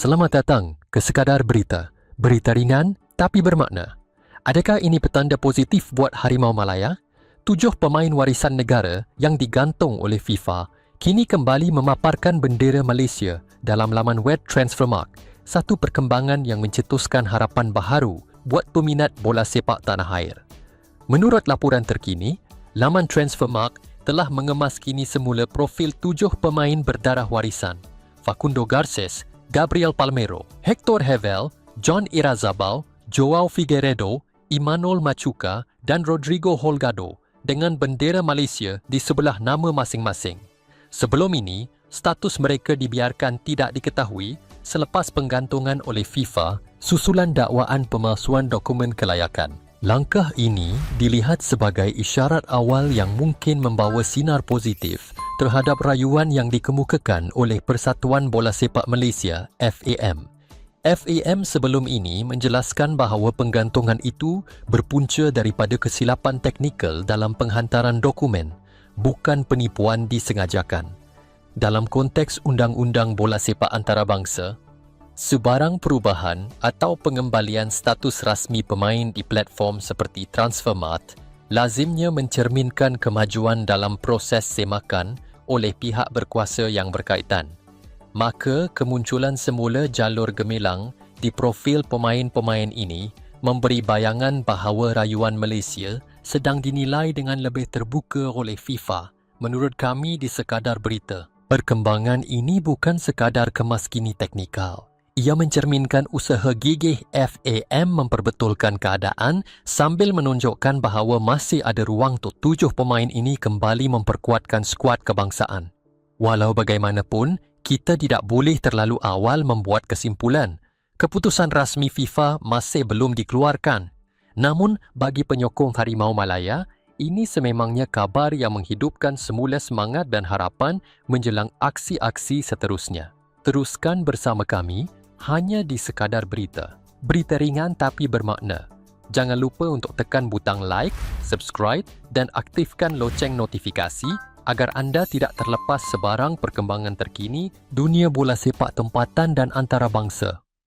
Selamat datang ke Sekadar Berita. Berita ringan tapi bermakna. Adakah ini petanda positif buat Harimau Malaya? Tujuh pemain warisan negara yang digantung oleh FIFA kini kembali memaparkan bendera Malaysia dalam laman web Transfermarkt, satu perkembangan yang mencetuskan harapan baharu buat peminat bola sepak tanah air. Menurut laporan terkini, laman Transfermarkt telah mengemas kini semula profil tujuh pemain berdarah warisan. Facundo Garces, Gabriel Palmero, Hector Hevel, John Irazabal, Joao Figueiredo, Imanol Machuca dan Rodrigo Holgado dengan bendera Malaysia di sebelah nama masing-masing. Sebelum ini, status mereka dibiarkan tidak diketahui selepas penggantungan oleh FIFA susulan dakwaan pemalsuan dokumen kelayakan. Langkah ini dilihat sebagai isyarat awal yang mungkin membawa sinar positif terhadap rayuan yang dikemukakan oleh Persatuan Bola Sepak Malaysia FAM. FAM sebelum ini menjelaskan bahawa penggantungan itu berpunca daripada kesilapan teknikal dalam penghantaran dokumen, bukan penipuan disengajakan. Dalam konteks Undang-Undang Bola Sepak Antarabangsa, Sebarang perubahan atau pengembalian status rasmi pemain di platform seperti Transfermarkt lazimnya mencerminkan kemajuan dalam proses semakan oleh pihak berkuasa yang berkaitan. Maka kemunculan semula jalur gemilang di profil pemain-pemain ini memberi bayangan bahawa rayuan Malaysia sedang dinilai dengan lebih terbuka oleh FIFA menurut kami di sekadar berita. Perkembangan ini bukan sekadar kemaskini teknikal ia mencerminkan usaha gigih FAM memperbetulkan keadaan sambil menunjukkan bahawa masih ada ruang untuk tujuh pemain ini kembali memperkuatkan skuad kebangsaan. Walau bagaimanapun, kita tidak boleh terlalu awal membuat kesimpulan. Keputusan rasmi FIFA masih belum dikeluarkan. Namun, bagi penyokong Harimau Malaya, ini sememangnya kabar yang menghidupkan semula semangat dan harapan menjelang aksi-aksi seterusnya. Teruskan bersama kami hanya di sekadar berita. Berita ringan tapi bermakna. Jangan lupa untuk tekan butang like, subscribe dan aktifkan loceng notifikasi agar anda tidak terlepas sebarang perkembangan terkini dunia bola sepak tempatan dan antarabangsa.